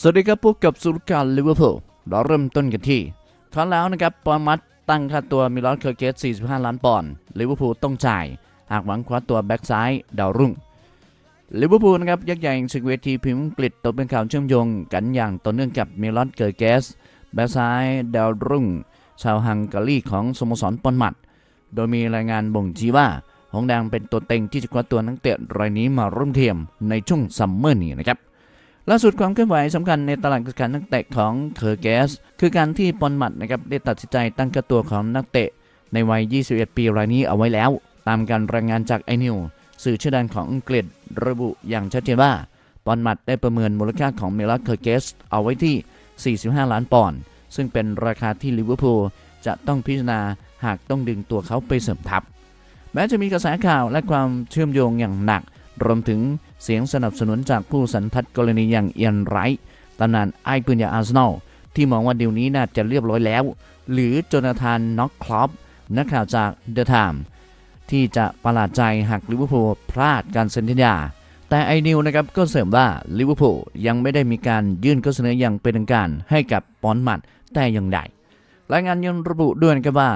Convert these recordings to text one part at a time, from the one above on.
สวัสดีครับพบกับสุรการลิเวอร์พูลเราเริ่มต้นกันที่ครั้งแล้วนะครับปอนมัดตั้งค่าตัวมิลอนเคอร์เกส45 ล้านปอนด์ลิเวอร์พูลต้องจ่าย หากหวังคว้าตัวแบ็กซ้ายดาวรุ่งลิเวอร์พูลนะครับยักษ์ใหญ่ศึกเวทีพรีมียร์อังกฤษตกเป็นข่าวเชื่อมโยงกันอย่างต่อเนื่องกับมิลอนเคอร์เกสแบ็กซ้ายดาวรุ่ง ชาวฮังการีของสโมสรปอนมัด โดยมีรายงานบ่งชี้ว่าหงแดงเป็นตัวเต็งที่จะคว้าตัวนักเตะรายนี้มาร่วมเทียมในช่วงซัมเมอร์นี้นะครับ ล่าสุดความเคลื่อนไหวสำคัญในตลาดการนักเตะของเคอร์เกส คือการที่ปอนมัดนะครับได้ตัดสินใจตั้งค่าตัวของนักเตะ ในวัย 21 ปีรายนี้เอาไว้แล้ว ตามการรายงานจากไอนิวสื่อชื่อดังของอังกฤษระบุอย่างชัดเจนว่าปอนมัดได้ประเมินมูลค่าของเมลัสเคอร์เกส เอาไว้ที่ 45 ล้านปอนด์ซึ่งเป็นราคาที่ลิเวอร์พูลจะต้องพิจารณาหากต้องดึงตัวเขาไปเสริมทัพ แม้จะมีกระแสข่าวและความเชื่อมโยงอย่างหนัก รวมถึงเสียงสนับสนุนจากผู้สันทัดกรณีอย่างเอียนไรท์ตำนานไอ้ปืนยาอาร์เซนอลที่มองว่าดีลนี้น่าจะเรียบร้อยแล้ว หรือโจนาธานน็อกคลอปนักข่าวจากเดอะไทม์ที่จะประหลาดใจหากลิเวอร์พูลพลาดการเซ็นสัญญา แต่ไอนิวนะครับก็เสริมว่าลิเวอร์พูลยังไม่ได้มีการยื่นข้อเสนออย่างเป็นทางการให้กับปอนมัดแต่อย่างใดรายงานยังระบุด้วยนะครับว่า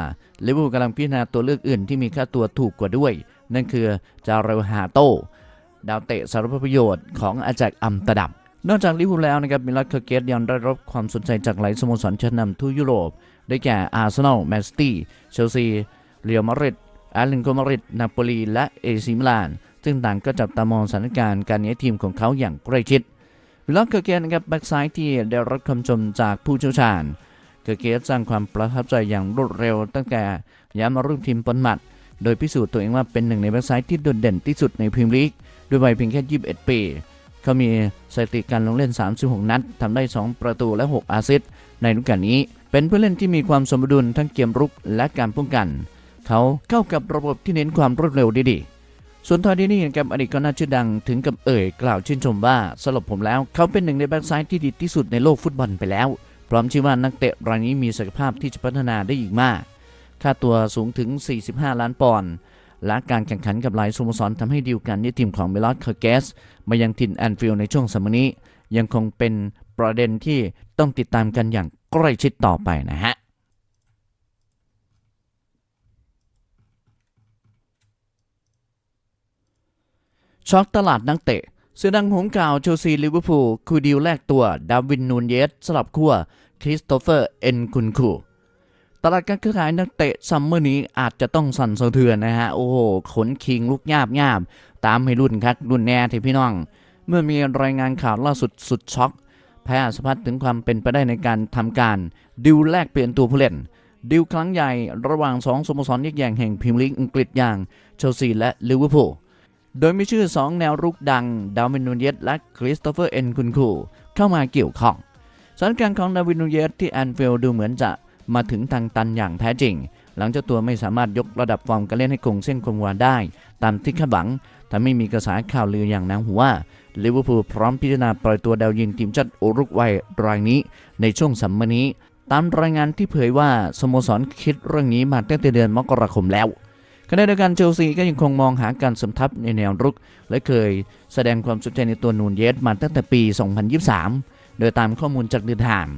ลิเวอร์พูลกำลังพิจารณาตัวเลือกอื่นที่มีค่าตัวถูกกว่าด้วย นั่นคือจาเรลฮาโต ดาวเตะสารพัดประโยชน์ของอาแจกอัมตอร์ดัมนอกจากลิเวอร์พูลแล้วนะครับมิลานเคอร์เกสยังได้รับความสนใจจากหลายสโมสรชั้นนำทั่วยุโรป ได้แก่อาร์เซนอลแมนซิตี้เชลซีเรอัลมาดริดแอตเลติโกมาดริดนาโปลีและเอซิมิลานซึ่งต่างก็จับตามองสถานการณ์การย้ายทีมของเขาอย่างใกล้ชิดมิลานเคอร์เกสนะครับแบ็กซ้ายที่ได้รับคำชมจากผู้เชี่ยวชาญ เกอร์เกสสร้างความประทับใจอย่างรวดเร็ว ตั้งแต่ย้ายมาร่วมทีมปอนมัด โดยพิสูจน์ตัวเองว่าเป็นหนึ่งในแบ็กซ้ายที่โดดเด่นที่สุดในพรีเมียร์ลีก ด้วยวัยเพียงแค่ 21 ปี เขามีสถิติการลงเล่น 36 นัดทำได้ 2 ประตูและ 6 อาซิสในฤดูกาลนี้ เป็นผู้เล่นที่มีความสมดุลทั้งเกมรุกและการป้องกัน เขาเข้ากับระบบที่เน้นความรวดเร็วด้ดีส่วนทอร์ดินี่กับอดีตก็น่าชื่อดังถึงกับเอ่ยกล่าวชื่นชมว่าสำหรับผมแล้ว เขาเป็นหนึ่งในแบ็กซ้ายที่ดีที่สุดในโลกฟุตบอลไปแล้วพร้อมชื่อว่านักเตะรายนี้มีศักยภาพที่จะพัฒนาได้อีกมาก ค่าตัวสูงถึง 45 ล้านปอนด์ และการแข่งขันกับหลายสโมสรทำให้ดีลการย้ายทีมของเมลอสเคอร์เกสมายังถิ่นแอนฟิลในช่วงสมัยนี้ ยังคงเป็นประเด็นที่ต้องติดตามกันอย่างใกล้ชิดต่อไปนะฮะช็อกตลาดนักเตะเสือดังหงส์กล่าวเชลซีลิเวอร์พูลคือดีลแลกตัว ดาวินนูนเยสสลับขั้วคริสโตเฟอร์ เอ็นคุนคู ตลาดการซื้อขายนักเตะซัมเมอร์นี้อาจจะต้องสั่นสะเทือนนะฮะ โอ้โห ขนคิงลุกยาบยาบตามให้รุ่นคักรุ่นแน่ที่พี่น้อง เมื่อมีรายงานข่าวล่าสุดสุดช็อกแพร่สะพัดถึงความเป็นไปได้ในการทำการ ดิวแลกเปลี่ยนตัวผู้เล่น ดิวครั้งใหญ่ระหว่างสองสโมสรยักษ์ใหญ่แห่งพรีเมียร์ลีกอังกฤษอย่างเชลซีและลิเวอร์พูลโดยมีชื่อ 2 แนวรุกดัง ดาวินนูเยสและคริสโตเฟอร์เอ็นคุนคูเข้ามาเกี่ยวข้องสถานการณ์ของดาวินนูเยสที่แอนฟิลด์ดูเหมือนจะ มาถึงทางตันอย่างแท้จริง หลังเจ้าตัวไม่สามารถยกระดับฟอร์มการเล่นให้คงเส้นคงวาได้ ตามที่คาดหวังทำให้มีกระแสข่าวลืออย่างหนางหัวว่าลิเวอร์พูลพร้อมพิจารณาปล่อยตัวดาวยิงทีมชาติอุรุกวัยรายนี้ ในช่วงสัมมนี้ ตามรายงานที่เผยว่าสโมสรคิดเรื่องนี้มาตั้งแต่เดือนมกราคมแล้วขณะเดียวกันเชลซีก็ยังคงมองหาการสมทัพในแนวรุก และเคยแสดงความสนใจในตัวนูนเยสมาตั้งแต่ปี 2023 โดยตามข้อมูลจากเดือนถาม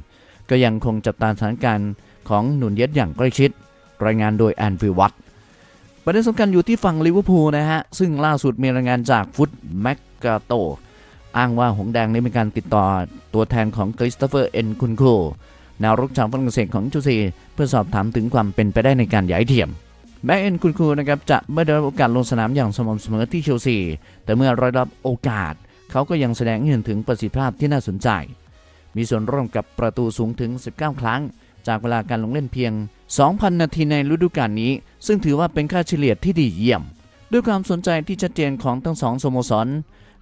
ก็ยังคงจับตาสถานการณ์ ของหนูนเยสอย่างใกล้ชิด รายงานโดยแอนฟิวัตประเด็นสำคัญอยู่ที่ฝั่งลิเวอร์พูลนะฮะ ซึ่งล่าสุดมีรายงานจากฟุตแมกกาโต อ้างว่าหงแดงได้มีการติดต่อตัวแทนของคริสโตเฟอร์เอ็นคุนโคแนวรุกชาวฝรั่งเศสของเชลซีเพื่อสอบถามถึงความเป็นไปได้ในการย้ายทีมแม้เอ็นคุณครูนะครับจะไม่ได้รับโอกาสลงสนามอย่างสม่ำเสมอที่เชลซี แต่เมื่อได้รับโอกาส เขาก็ยังแสดงให้เห็นถึงประสิทธิภาพที่น่าสนใจ มีส่วนร่วมกับประตูสูงถึง 19 ครั้ง จากเวลาการลงเล่นเพียง 2,000 นาทีในฤดูกาลนี้ ซึ่งถือว่าเป็นค่าเฉลี่ยที่ดีเยี่ยม ด้วยความสนใจที่ชัดเจนของทั้งสองสโมสร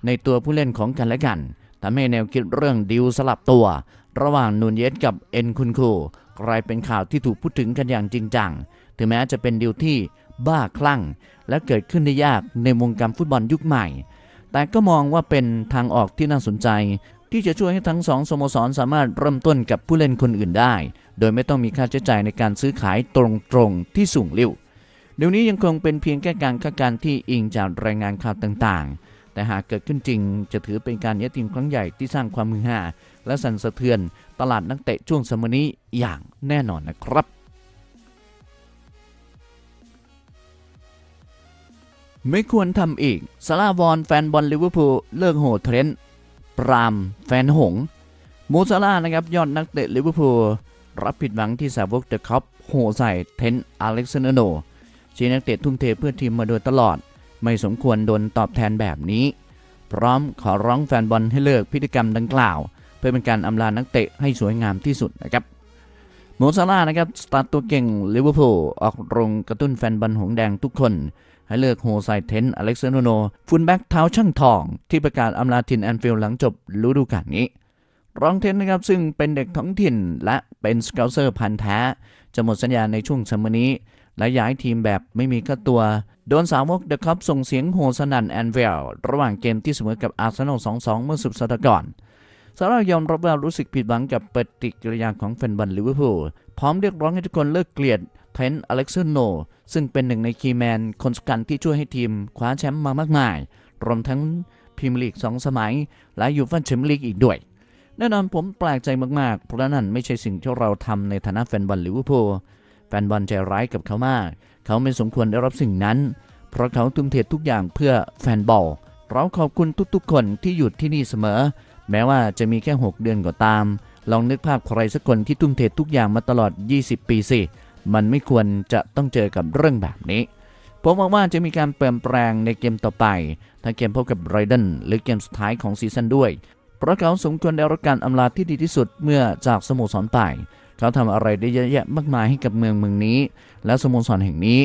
ในตัวผู้เล่นของกันและกันทำให้แนวคิดเรื่องดิวสลับตัว ระหว่างนูนเยสกับเอ็นคุนคูกลายเป็นข่าวที่ถูกพูดถึงกันอย่างจริงจัง ถึงแม้จะเป็นดีลที่บ้าคลั่ง และเกิดขึ้นได้ยากในวงการฟุตบอลยุคใหม่ แต่ก็มองว่าเป็นทางออกที่น่าสนใจ ที่จะช่วยให้ทั้งสองสโมสรสามารถเริ่มต้นกับผู้เล่นคนอื่นได้ โดยไม่ต้องมีค่าใช้จ่ายในการซื้อขายตรงๆที่สูงลิ่วเดี๋ยวนี้ยังคงเป็นเพียงแค่การคาดการณ์ที่อิงจากรายงานข่าวต่างๆ แต่หากเกิดขึ้นจริงจะถือเป็นการย้ายทีมครั้งใหญ่ที่สร้างความมือหา และสั่นสะเทือนตลาดนักเตะช่วงสมอนี้อย่างแน่นอนนะครับ ไม่ควรทำอีกซาลาวอนแฟนบอลลิเวอร์พูลเลิกโหดเทรนต์ปรามแฟนหงมูซาลานะครับยอดนักเตะลิเวอร์พูล รับผิดหวังที่สาวกเดอะคัพโหใส่เทนอเล็กซานเดอร์โนชีนักเตะทุ่มเทเพื่อทีมมาโดยตลอด ไม่สมควรโดนตอบแทนแบบนี้ พร้อมขอร้องแฟนบอลให้เลิกพฤติกรรมดังกล่าว เพื่อเป็นการอำลานักเตะให้สวยงามที่สุดนะครับโมซาลานะครับสตาร์ตัวเก่งลิเวอร์พูลออกโรงกระตุ้นแฟนบอลหงแดงทุกคน ให้เลิกโฮไซเทนอเล็กซานโดโนฟุนแบ็กเท้าช่างทอง ที่ประกาศอำลาทินแอนฟิลด์หลังจบฤดูกาลนี้ รองเทนนะครับซึ่งเป็นเด็กท้องถิ่นและเป็นสเกลเซอร์พันธ์แท้ จะหมดสัญญาในช่วงซัมเมอร์นี้ และย้ายทีมแบบไม่มีค่าตัว โดนสาวกเดอะคัพส่งเสียงโหสนั่นแอนเวลระหว่างเกมที่เสมอกับอาร์เซนอล 2-2 เมื่อสุดสัปดาห์ก่อนซาร่ายอมรับว่ารู้สึกผิดหวังกับปฏิกิริยาของแฟนบอลลิเวอร์พูลพร้อมเรียกร้องให้ทุกคนเลิกเกลียดเทนอเล็กซานโน ซึ่งเป็นหนึ่งในคีแมนคนสำคัญที่ช่วยให้ทีมคว้าแชมป์มามากมาย รวมทั้งพรีเมียร์ลีก 2 สมัย และยูฟ่าแชมเปี้ยนลีกอีกด้วย แน่นอนผมแปลกใจมากๆ เพราะนั่นไม่ใช่สิ่งที่เราทำในฐานะแฟนบอลลิเวอร์พูลแฟนบอลใจร้ายกับเขามาก เขาไม่สมควรได้รับสิ่งนั้น เพราะเขาทุ่มเททุกอย่างเพื่อแฟนบอล เราขอบคุณทุกๆ คนที่อยู่ที่นี่เสมอ แม้ว่าจะมีแค่ 6 เดือนก็ตาม ลองนึกภาพใครสักคนที่ทุ่มเททุกอย่างมาตลอด 20 ปีสิ มันไม่ควรจะต้องเจอกับเรื่องแบบนี้ ผมหวังว่าจะมีการเปลี่ยนแปลงในเกมต่อไป ทั้งเกมพบกับไรเดนหรือเกมสุดท้ายของซีซั่นด้วย เพราะเขาสมควรได้รับการอำลาที่ดีที่สุดเมื่อจากสโมสรไป เขาทำอะไรได้เยอะแยะมากมายให้กับเมืองเมืองนี้ และสโมสรแห่งนี้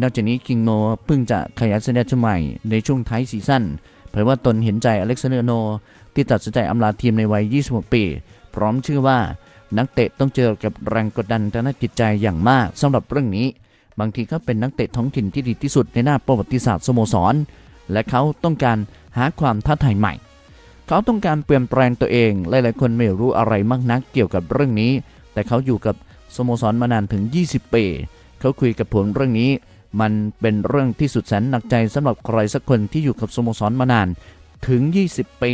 นอกจากนี้คิงโนเพิ่งจะขยายสัญญาใหม่ในช่วงท้ายซีซั่นเผยว่าตนเห็นใจอเล็กซานเดอร์โน ที่ตัดสินใจอำลาทีมในวัย 26 ปี พร้อมเชื่อว่านักเตะต้องเจอกับแรงกดดันทางด้านจิตใจอย่างมากสำหรับเรื่องนี้ บางทีเขาเป็นนักเตะท้องถิ่นที่ดีที่สุดในหน้าประวัติศาสตร์สโมสร และเขาต้องการหาความท้าทายใหม่ เขาต้องการเปลี่ยนแปลงตัวเอง หลายๆคนไม่รู้อะไรมากนักเกี่ยวกับเรื่องนี้ แต่เขาอยู่กับสโมสรมานานถึง 20 ปี เขาคุยกับผมเรื่องนี้ มันเป็นเรื่องที่สุดแสนหนักใจสำหรับใครสักคนที่อยู่กับสโมสรมานานถึง 20 ปี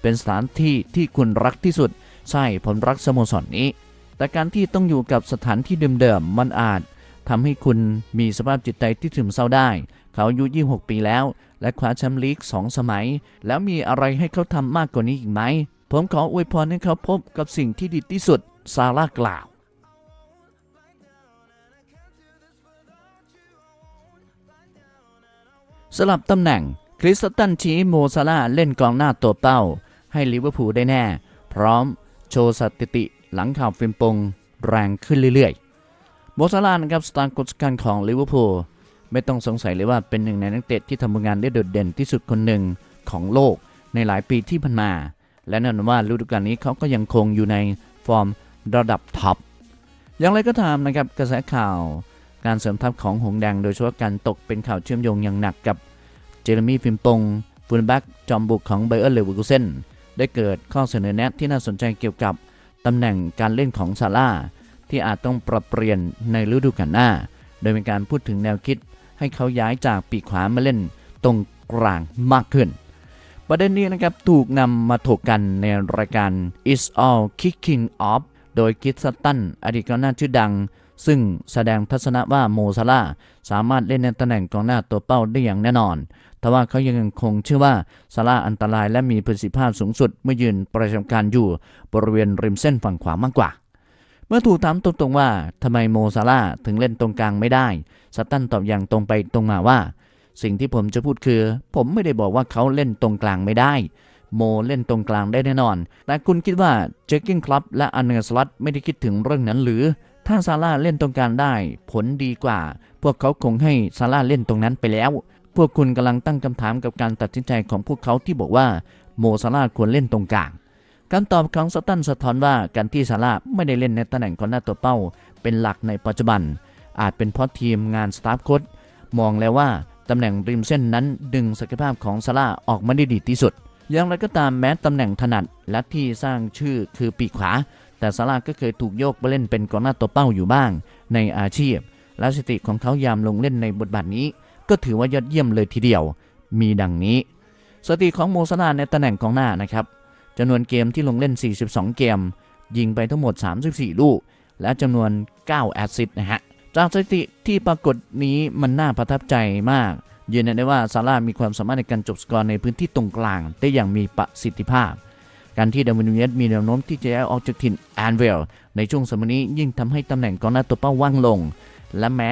เป็นสถานที่ที่คุณรักที่สุด ใช่ผมรักสโมสรนนี้ แต่การที่ต้องอยู่กับสถานที่เดิมๆมันอาจทำให้คุณมีสภาพจิตใจที่ถึมเศร้าได้ เขาอายุ 26 ปีแล้ว และคว้าแชมป์ลีก 2 สมัย แล้วมีอะไรให้เขาทำมากกว่านี้อีกไหม ผมขออวยพรให้เขาพบกับสิ่งที่ดีที่สุด ซาร่ากล่าวสลับตำแหน่ง คริสตันชีโมซาลาเล่นกองหน้าตัวเป้า ให้ลิเวอร์พูลได้แน่ พร้อมโชว์สถิติหลังข่าวฟิมปงแรงขึ้นเรื่อยๆ โมซาลานะครับสตาร์กุศกันของลิเวอร์พูล ไม่ต้องสงสัยเลยว่าเป็นหนึ่งในนักเตะที่ทำผลงานได้โดดเด่นที่สุดคนหนึ่งของโลกในหลายปีที่ผ่านมา และแน่นอนว่าฤดูกาลนี้เขาก็ยังคงอยู่ในฟอร์มระดับท็อปอย่างไรก็ตามนะครับกระแสข่าวการเสริมทัพของหงแดงโดยเฉพาะการตกเป็นข่าวเชื่อมโยงอย่างหนักกับเจเรมี่ฟิมปงฟูลแบ็กจอมบุกของไบเออร์เลเวอร์กูเซนได้เกิดข้อเสนอแนะที่น่าสนใจเกี่ยวกับตำแหน่งการเล่นของซาร่าที่อาจต้องปรับเปลี่ยนในฤดูกาลหน้า โดยมีการพูดถึงแนวคิด ให้เขาย้ายจากปีกขวามาเล่นตรงกลางมากขึ้น ประเด็นนี้นะครับถูกนำมาถกกันในรายการ Is All Kicking Off โดยคิดสตันอดีตกองหน้าชื่อดัง ซึ่งแสดงทัศนะว่าโมซาลาสามารถเล่นในตำแหน่งกองหน้าตัวเป้าได้อย่างแน่นอน แต่ว่าเขายังคงเชื่อว่าซาร่าอันตรายและมีประสิทธิภาพสูงสุดเมื่อยืนประจำการอยู่บริเวณริมเส้นฝั่งขวามากกว่า เมื่อถูกถามตรงๆว่าทำไมโมซาร่าถึงเล่นตรงกลางไม่ได้ซัตตันตอบอย่างตรงไปตรงมาว่า สิ่งที่ผมจะพูดคือ ผมไม่ได้บอกว่าเขาเล่นตรงกลางไม่ได้ โมเล่นตรงกลางได้แน่นอน แต่คุณคิดว่าเจคกิ้งคลับและอันเนอร์สลัตไม่ได้คิดถึงเรื่องนั้นหรือ ถ้าซาร่าเล่นตรงกลางได้ ผลดีกว่า พวกเขาคงให้ซาร่าเล่นตรงนั้นไปแล้ว พวกคุณกำลังตั้งคำถามกับการตัดสินใจของพวกเขาที่บอกว่าโมซาร่าควรเล่นตรงกลาง คำตอบของสตันสะท้อนว่าการที่ซาร่าไม่ได้เล่นในตำแหน่งกองหน้าตัวเป้า เป็นหลักในปัจจุบัน อาจเป็นเพราะทีมงานสตาฟโค้ชมองแล้วว่าตำแหน่งริมเส้นนั้นดึงศักยภาพของซาร่าออกมาได้ดีที่สุด อย่างไรก็ตามแม้ตำแหน่งถนัดและที่สร้างชื่อคือปีกขวา แต่ซาร่าก็เคยถูกโยกไปเล่นเป็นกองหน้าตัวเป้าอยู่บ้าง ในอาชีพ และสติของเขายามลงเล่นในบทบาทนี้ ก็ถือว่ายอดเยี่ยมเลยทีเดียว มีดังนี้สติของโมซาลาในตำแหน่งกองหน้านะครับ จำนวนเกมที่ลงเล่น 42 เกม ยิงไปทั้งหมด 34 ลูก และจำนวน 9 แอสซิสต์นะฮะ จากสถิติที่ปรากฏนี้มันน่าประทับใจมาก ยืนยันได้ว่าซาร่ามีความสามารถในการจบสกอร์ในพื้นที่ตรงกลาง ได้อย่างมีประสิทธิภาพ การที่ดาวินนูเนสมีแนวโน้มที่จะย้ายออกจากถิ่นแอนเวลในช่วงสมัยนี้ยิ่งทำให้ตำแหน่งกองหน้าตัวเป้าว่างลง และแม้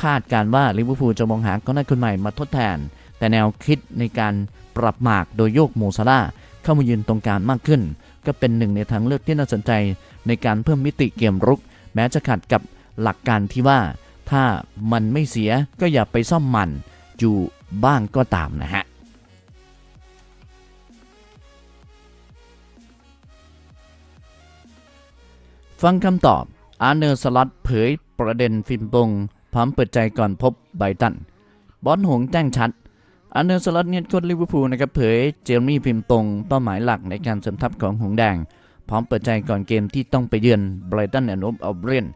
คาดการณ์ว่าลิเวอร์พูลจะมองหากองหน้าคนใหม่มาทดแทน แต่แนวคิดในการปรับหมากโดยโยกโมซาร่า เข้ามายืนตรงกลางมากขึ้น ก็เป็นหนึ่งในทางเลือกที่น่าสนใจในการเพิ่มมิติเกมรุก แม้จะขัดกับหลักการที่ว่า ถ้ามันไม่เสียก็อย่าไปซ่อมมันอยู่บ้างก็ตามนะฮะฟังคำตอบ อาร์เนอร์สลัดเผยประเด็นฟิล์มปงพร้อมเปิดใจก่อนพบไบตัน บอลหงแจ้งชัด อาร์เนอร์สลัดเนี่ยโค้ชลิเวอร์พูลนะครับเผยเจอร์มี่ฟิล์มปงเป้าหมายหลักในการเสริมทัพของหงแดง พร้อมเปิดใจก่อนเกมที่ต้องไปเยือนไบรตันแอนด์โอฟอัลเบรน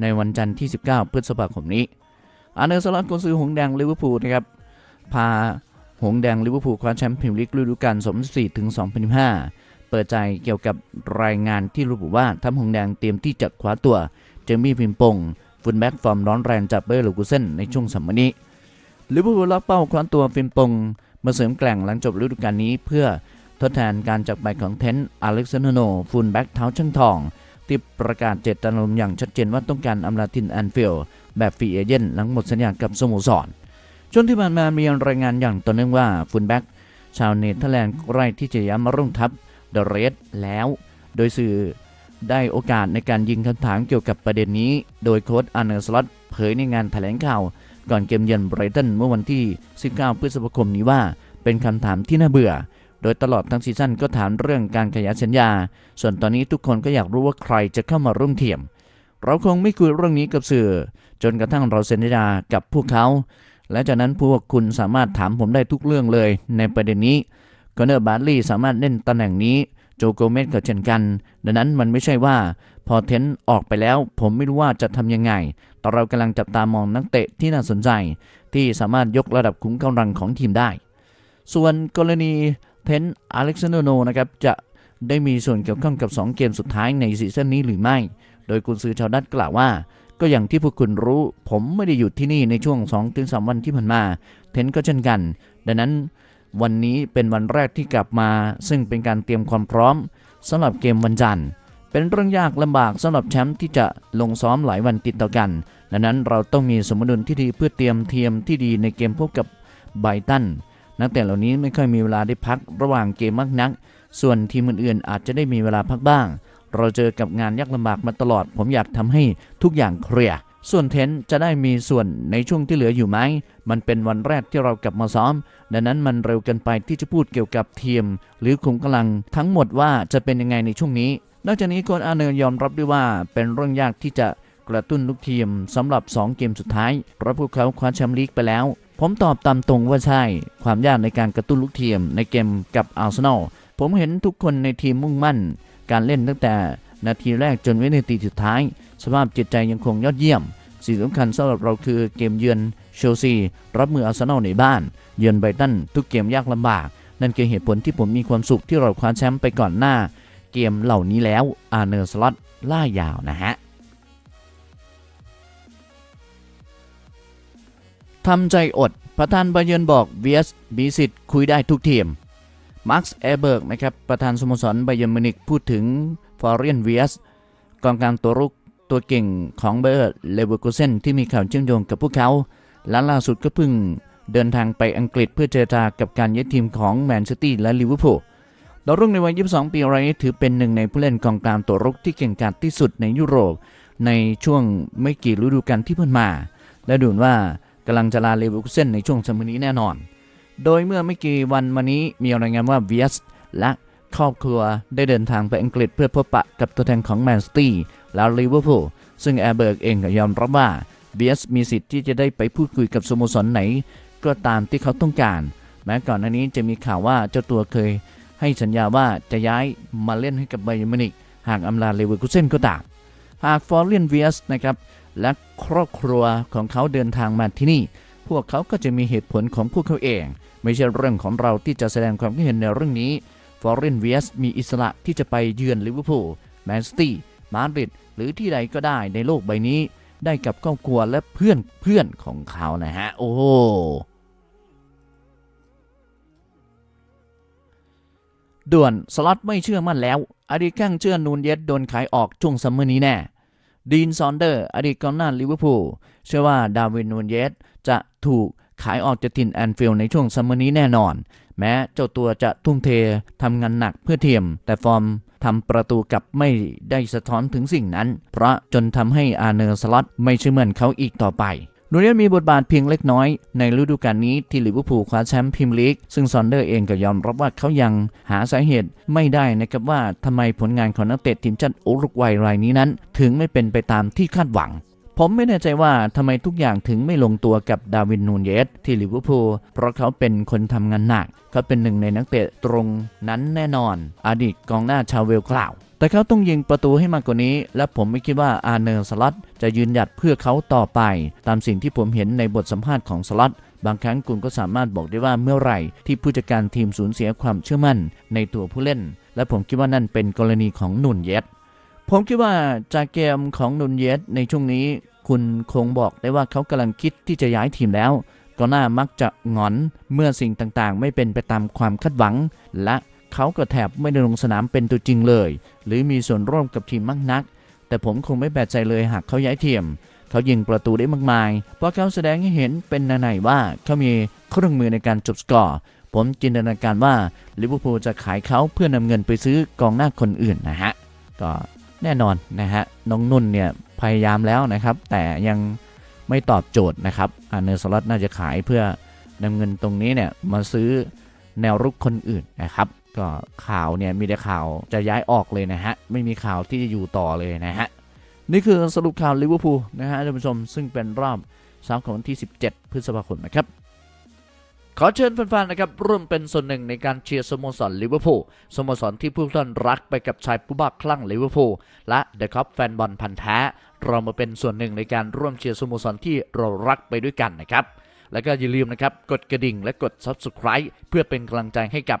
ในวันจันทร์ที่ 19 พฤษภาคมนี้อาร์เนอร์สลัดกุนซือหงแดงลิเวอร์พูลนะครับพาหงแดงลิเวอร์พูลคว้าแชมป์พรีเมียร์ลีกฤดูกาล2004ถึง2015 เปิดใจเกี่ยวกับรายงานที่ระบุว่าทัพหงแดงเตรียมที่จะคว้าตัวเจมี่พิมปงฟุตแบ็กฟอร์มร้อนแรงจากเบอร์ลูกุเซนในช่วงสัมมนี้ ลิเวอร์พูลล็อกเป้าคว้าตัวฟิมปง มาเสริมแกล่งหลังจบฤดูกาลนี้เพื่อทดแทนการจากไปของเทนต์อเล็กซานโนฟุนแบ็กเท้าช่างทอง ที่ประกาศเจตนารมณ์อย่างชัดเจนว่าต้องการอำลาทินแอนฟิลด์แบบฟรีเอเจนต์หลังหมดสัญญากับสโมสรช่วงที่ผ่านมามีรายงานอย่างต่อเนื่องว่าฟุนแบ็กชาวเนเธอร์แลนด์ใกล้ที่จะย้ามาร่วมทัพเดอะเรดแล้ว โดยสื่อได้โอกาสในการยิงคำถามเกี่ยวกับประเด็นนี้ โดยโค้ชอาร์เนอร์สล็อตเผยในงานแถลงข่าว ก่อนเกมเยือนไบรตันเมื่อวันที่ 19 พฤษภาคมนี้ว่า เป็นคำถามที่น่าเบื่อ โดยตลอดทั้งซีซั่นก็ถามเรื่องการขยายสัญญา ส่วนตอนนี้ทุกคนก็อยากรู้ว่าใครจะเข้ามาร่วมทีมเราคงไม่คุยเรื่องนี้กับสื่อ จนกระทั่งเราเซ็นสัญญากับพวกเขา และจากนั้นพวกคุณสามารถถามผมได้ทุกเรื่องเลย ในประเด็นนี้คอนเนอร์บาร์ลีย์สามารถเล่นตำแหน่งนี้ โจโกเมสก็เช่นกัน ดังนั้นมันไม่ใช่ว่า พอเทนต์ออกไปแล้ว ผมไม่รู้ว่าจะทำยังไง แต่เรากำลังจับตามองนักเตะที่น่าสนใจ ที่สามารถยกระดับคุ้มกำลังของทีมได้ ส่วนกรณีเทนต์อเล็กซานโนนะครับจะได้มีส่วนเกี่ยวข้องกับ 2 เกมสุดท้ายในซีซั่นนี้หรือไม่ โดยกุนซือชาวดัตกล่าวว่า ก็อย่างที่พวกคุณรู้ ผมไม่ได้อยู่ที่นี่ในช่วง 2-3 วันที่ผ่านมา เทนต์ก็เช่นกัน ดังนั้นวันนี้เป็นวันแรกที่กลับมา ซึ่งเป็นการเตรียมความพร้อมสำหรับเกมวันจันทร์ เป็นเรื่องยากลำบากสำหรับแชมป์ที่จะลงซ้อมหลายวันติดต่อกัน ดังนั้นเราต้องมีสมดุลที่ดีเพื่อเตรียมเทียมที่ดีในเกมพบกับไบตัน นักเตะเหล่านี้ไม่ค่อยมีเวลาได้พักระหว่างเกมมากนัก ส่วนทีมอื่นๆอาจจะได้มีเวลาพักบ้าง เราเจอกับงานยากลำบากมาตลอด ผมอยากทำให้ทุกอย่างเคลียร์ ส่วนเทนต์จะได้มีส่วนในช่วงที่เหลืออยู่ไหม มันเป็นวันแรกที่เรากลับมาซ้อม ดังนั้นมันเร็วเกินไปที่จะพูดเกี่ยวกับทีม หรือขุมกำลังทั้งหมดว่าจะเป็นยังไงในช่วงนี้ นอกจากนี้โค้ชอาเนอร์ยอมรับด้วยว่าเป็นเรื่องยากที่จะกระตุ้นลูกทีมสำหรับ 2 เกมสุดท้าย เพราะพวกเขาคว้าแชมป์ลีกไปแล้ว ผมตอบตามตรงว่าใช่ ความยากในการกระตุ้นลูกทีมในเกมกับอาร์เซนอลผมเห็นทุกคนในทีมมุ่งมั่น การเล่นตั้งแต่นาทีแรกจนวินาทีสุดท้าย สภาพจิตใจยังคงยอดเยี่ยม สิ่งสำคัญสำหรับเราคือเกมเยือนเชลซีรับมืออาร์เซนอลในบ้าน เยือนไบรตันทุกเกมยากลำบาก นั่นคือเหตุผลที่ผมมีความสุขที่เราคว้าแชมป์ไปก่อนหน้า เกมเหล่านี้แล้วอาร์เนอร์สล็อตล่ายาวนะฮะทำใจอด ประธานบาเยิร์นบอก VS มีสิทธิ์คุยได้ทุกทีม มาร์คแอเบิร์กนะครับ ประธานสโมสรไบเยิร์นมินิกพูดถึงฟอร์เรียน VS กองกลางตัวรุกตัวเก่งของเบอร์เลเวอร์คูเซนที่มีข่าวเชื่อมโยงกับพวกเขา และล่าสุดก็เพิ่งเดินทางไปอังกฤษเพื่อเจรจากับการย้ายทีมของแมนเชสเตอร์และลิเวอร์พูล ดาวรุ่งในวัย 22 ปีรายนี้ถือเป็นหนึ่งในผู้เล่นกองกลางตัวรุกที่เก่งกาจที่สุดในยุโรป ในช่วงไม่กี่ฤดูกาลที่ผ่านมา และดูนว่ากำลังจะลาเลเวอร์คูเซนในช่วงซัมเมอร์นี้แน่นอน โดยเมื่อไม่กี่วันมานี้มีรายงานว่า VS และครอบครัวได้เดินทางไปอังกฤษเพื่อพบปะกับตัวแทนของแมนซิตี้และลิเวอร์พูลซึ่งแอร์เบิร์กเองก็ยอมรับว่า BS มีสิทธิ์ที่จะได้ไปพูดคุยกับสโมสรไหน ก็ตามที่เขาต้องการ แม้ก่อนหน้านี้จะมีข่าวว่าเจ้าตัวเคย ให้สัญญาว่าจะย้ายมาเล่นให้กับไบเยร์มินิกหากอำลาเลเวอร์คูเซนก็ตาม หากฟอร์เรียน VS นะครับและครอบครัวของเขาเดินทางมาที่นี่ พวกเขาก็จะมีเหตุผลของพวกเขาเอง ไม่ใช่เรื่องของเราที่จะแสดงความคิดเห็นในเรื่องนี้ฟอร์เรนเวียสมีอิสระที่จะไปเยือนลิเวอร์พูลแมนซิตี้มาดริดหรือที่ใดก็ได้ในโลกใบนี้ ได้กับครอบครัวและเพื่อนเพื่อนของเขานะฮะ โอ้ ด่วนสล็อตไม่เชื่อมั่นแล้ว อดีตแข้งเชื่อนูนเยสโดนขายออกช่วงซัมเมอร์นี้แน่ดีนซอนเดอร์ อดีตกองหน้าลิเวอร์พูลเชื่อว่าดาวินนูนเยสจะถูกขายออกจากถิ่นแอนฟิลด์ในช่วงซัมเมอร์นี้แน่นอน แม้เจ้าตัวจะทุ่มเททำงานหนักเพื่อเทียม แต่ฟอร์มทำประตูกับไม่ได้สะท้อนถึงสิ่งนั้น เพราะจนทำให้อาเนอร์สล็อตไม่เชื่อมั่นเขาอีกต่อไป นูเนียมีบทบาทเพียงเล็กน้อยในฤดูกาลนี้ที่ลิเวอร์พูลคว้าแชมป์พรีเมียร์ลีก ซึ่งซอนเดอร์เองก็ยอมรับว่าเขายังหาสาเหตุไม่ได้นะครับว่าทำไมผลงานของนักเตะทีมชาติอุรุกวัยรายนี้นั้น ถึงไม่เป็นไปตามที่คาดหวัง ผมไม่แน่ใจว่าทำไมทุกอย่างถึงไม่ลงตัวกับดาวินนูนเยสที่ลิเวอร์พูลเพราะเขาเป็นคนทำงานหนัก เขาเป็นหนึ่งในนักเตะตรงนั้นแน่นอน อดีตกองหน้าชาวเวลกล่าว แต่เขาต้องยิงประตูให้มากกว่านี้ และผมไม่คิดว่าอาร์เนอร์สล็อตจะยืนหยัดเพื่อเขาต่อไป ตามสิ่งที่ผมเห็นในบทสัมภาษณ์ของสล็อตบางครั้งคุณก็สามารถบอกได้ว่าเมื่อไหร่ ที่ผู้จัดการทีมสูญเสียความเชื่อมั่นในตัวผู้เล่น และผมคิดว่านั่นเป็นกรณีของนุนเยสผมคิดว่าจากเกมของนุนเยสในช่วงนี้ คุณคงบอกได้ว่าเขากำลังคิดที่จะย้ายทีมแล้วก็น่ามักจะหงอนเมื่อสิ่งต่างๆ ไม่เป็นไปตามความคาดหวัง และ เขาก็แทบไม่ได้ลงสนามเป็นตัวจริงเลย หรือมีส่วนร่วมกับทีมมากนัก แต่ผมคงไม่แปลกใจเลยหากเขาย้ายทีมเขายิงประตูได้มากมาย เพราะเขาแสดงให้เห็นเป็นในๆว่าเขามีเครื่องมือในการจบสกอร์ ผมจินตนาการว่าลิเวอร์พูลจะขายเขาเพื่อนำเงินไปซื้อกองหน้าคนอื่นนะฮะ ก็แน่นอนนะฮะน้องนุ่นเนี่ยพยายามแล้วนะครับ แต่ยังไม่ตอบโจทย์นะครับอาเนอร์สล็อตน่าจะขายเพื่อนำเงินตรงนี้เนี่ยมาซื้อแนวรุกคนอื่นนะครับ ก็ข่าวเนี่ยมีแต่ข่าวจะย้ายออกเลยนะฮะ ไม่มีข่าวที่จะอยู่ต่อเลยนะฮะ นี่คือสรุปข่าวลิเวอร์พูลนะฮะท่านผู้ชมซึ่งเป็นรอบเช้าของวันที่ 17 พฤษภาคมนะครับ ขอเชิญแฟนๆนะครับร่วมเป็นส่วนหนึ่งในการเชียร์สโมสรลิเวอร์พูลสโมสรที่ผู้ท่านรักไปกับชายผู้บ้าคลั่งลิเวอร์พูลและเดอะคัพแฟนบอลพันธ์แท้ เรามาเป็นส่วนหนึ่งในการร่วมเชียร์สโมสรที่เรารักไปด้วยกันนะครับ แล้วก็อย่าลืมนะครับกดกระดิ่งและกด Subscribe เพื่อเป็นกำลังใจให้กับ